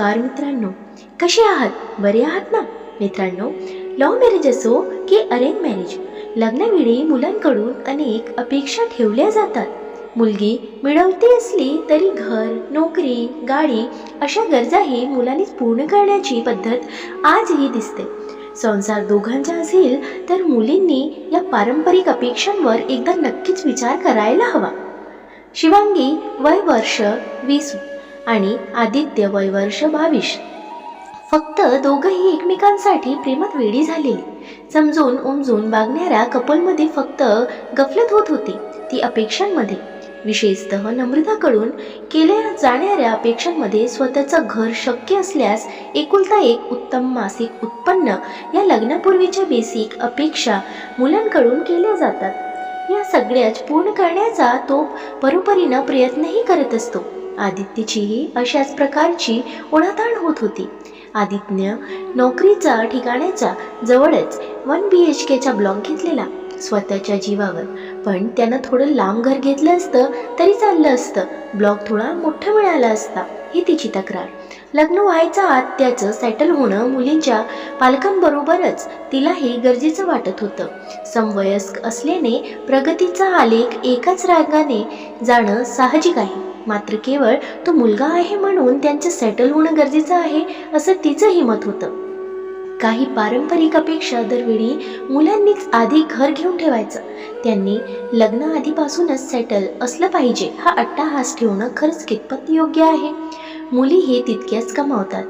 नमस्कार मित्रांनो. कसे आहात? बरे आहात ना? मित्रांनो लव्ह मॅरेज असो की अरेंज मॅरेज लग्नावेळी मुलांकडून अनेक अपेक्षा ठेवल्या जातात. मुलगी मिळवती असली तरी घर नोकरी गाडी अशा गरजाही मुलांनीच पूर्ण करण्याची पद्धत आजही दिसते. संसार दोघांचा असेल तर मुलींनी या पारंपरिक अपेक्षांवर एकदा नक्कीच विचार करायला हवा. शिवांगी वय वर्ष वीस. आणि आदित्य वय वर्ष बावीस. फक्त दोघंही एकमेकांसाठी प्रेमात वेडी झालेली. समजून उमजून वागणाऱ्या कपलमध्ये फक्त गफलत होत होती ती अपेक्षांमध्ये. विशेषतः नम्रताकडून केल्या जाणाऱ्या अपेक्षांमध्ये स्वतःचं घर शक्य असल्यास एकुलता एक उत्तम मासिक उत्पन्न या लग्नापूर्वीच्या बेसिक अपेक्षा मुलांकडून केल्या जातात. या सगळ्याच पूर्ण करण्याचा तो परोपरीनं प्रयत्नही करत असतो. आदित्यचीही अशाच प्रकारची ओढाताण होत होती. आदित्य नोकरीचा ठिकाण्याचा जवळच वन बी एच केचा ब्लॉक घेतलेला. स्वतःच्या जीवावर. पण त्यानं थोडं लांब घर घेतलं असतं तरी चाललं असतं. ब्लॉक थोडा मोठा मिळाला असता ही तिची तक्रार. लग्न व्हायचं आत त्याचं सेटल होणं मुलींच्या पालकांबरोबरच तिलाही गरजेचं वाटत होतं. समवयस्क असल्याने प्रगतीचा आलेख एकाच रागाने जाणं साहजिक आहे. मात्र केवळ तो मुलगा आहे म्हणून त्यांचं सेटल होणं गरजेचं आहे असं तिचंही मत होतं. काही पारंपरिक अपेक्षा दरवेळी मुलांनीच आधी घर घेऊन ठेवायचं. त्यांनी लग्न आधीपासूनच सेटल असलं पाहिजे हा अट्टाहास ठेवणं खरंच कितपत योग्य आहे? मुली हे तितक्याच कमावतात.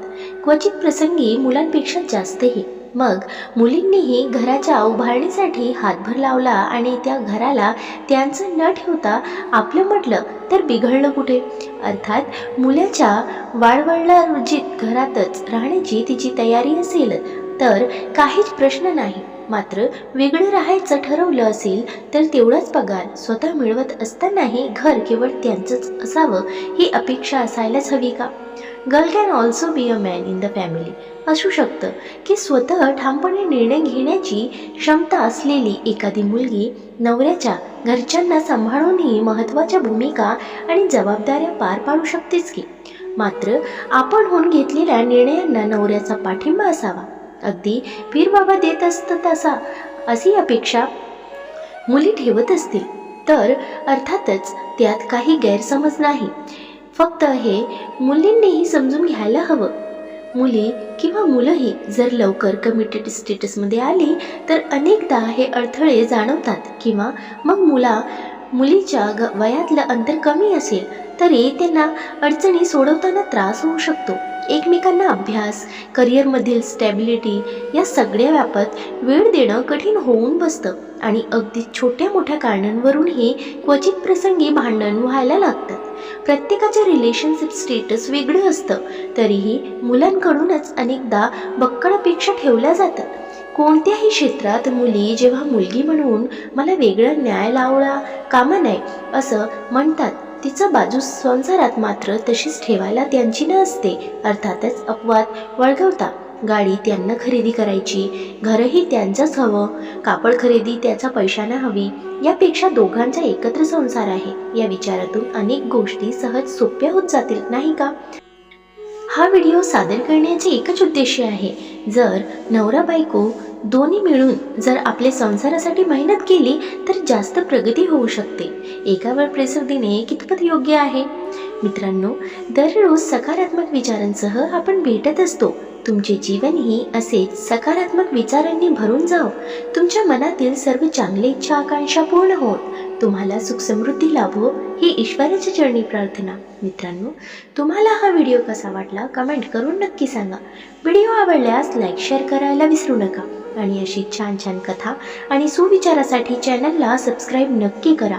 क्वचित प्रसंगी मुलांपेक्षा जास्तही. मग मुलींनीही घराच्या उभारणीसाठी हातभर लावला आणि त्या घराला त्यांचं न ठेवता आपलं म्हटलं तर बिघडलं कुठे? अर्थात मुलाच्या वाळवळलार्जित घरातच राहण्याची तिची तयारी असेल तर काहीच प्रश्न नाही. मात्र वेगळं राहायचं ठरवलं असेल तर तेवढाच पगार स्वतः मिळवत असतानाही घर केवळ त्यांचंच असावं ही अपेक्षा असायलाच हवी का? Girl can also be a man in the family असू शकतं की स्वतः ठामपणे निर्णय घेण्याची क्षमता असलेली एखादी मुलगी नवऱ्याच्या घरच्यांना सांभाळूनही महत्त्वाच्या भूमिका आणि जबाबदाऱ्या पार पाडू शकतेच की. मात्र आपण होऊन घेतलेल्या निर्णयांना नवऱ्याचा पाठिंबा असावा. अगदी पीर बाबा देत असतं तसा अशी अपेक्षा मुली ठेवत असतील. तर अर्थातच त्यात काही गैरसमज नाही. फक्त हे मुलींनीही समजून घ्यायला हवं. मुली किंवा मुलंही जर लवकर कमिटेड स्टेटसमध्ये आली तर अनेकदा हे अडथळे जाणवतात किंवा मग मुला मुलीच्या ग वयातलं अंतर कमी असेल तरी त्यांना अडचणी सोडवताना त्रास होऊ शकतो. एकमेकांना अभ्यास करिअरमधील स्टॅबिलिटी या सगळ्या व्यापात वेळ देणं कठीण होऊन बसतं आणि अगदी छोट्या मोठ्या कारणांवरूनही क्वचित प्रसंगी भांडण व्हायला लागतात प्रत्येकाच्या रिलेशनशिप स्टेटस वेगळं असतं तरीही मुलांकडूनच अनेकदा बक्कड अपेक्षा ठेवल्या जातात. कोणत्याही क्षेत्रात मुली जेव्हा मुलगी म्हणून मला वेगळा न्याय लावला कामा नाही असं म्हणतात. तिचं बाजू संसारात मात्र तशीच ठेवायला त्यांची नसते अर्थातच अपवाद वळगवता. गाडी त्यांना खरेदी करायची. घरही त्यांचंच हवं. कापड खरेदी त्याचा पैशानं हवी. यापेक्षा दोघांचा एकत्र संसार आहे. या विचारातून अनेक गोष्टी सहज सोप्या होत जातील नाही का? हा व्हिडिओ सादर करण्याचे एकच उद्देश आहे. जर नवरा बायको दोन्ही मिळून जर आपल्या संसारासाठी मेहनत केली तर जास्त प्रगती होऊ शकते. एकावर प्रेसर देणे कितपत योग्य आहे? मित्रांनो दररोज सकारात्मक विचारांसह आपण भेटत असतो. तुमचे जीवनही असेच सकारात्मक विचारांनी भरून जाव. तुमच्या मनातील सर्व चांगले इच्छा आकांक्षा पूर्ण होत. तुम्हाला सुख समृद्धी लाभो ही ईश्वराच्या चरणी प्रार्थना. मित्रांनो तुम्हाला हा व्हिडिओ कसा वाटला कमेंट करून नक्की सांगा. व्हिडिओ आवडल्यास लाईक शेअर करायला विसरू नका. आणि अशी छान छान कथा आणि सुविचारासाठी चॅनलला सबस्क्राईब नक्की करा.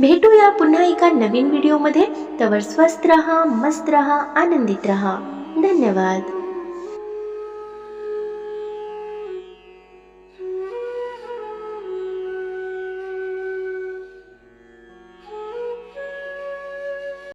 भेटूया पुन्हा एका नवीन व्हिडिओमध्ये. तवर स्वस्त रहा मस्त रहा आनंदित रहा. धन्यवाद.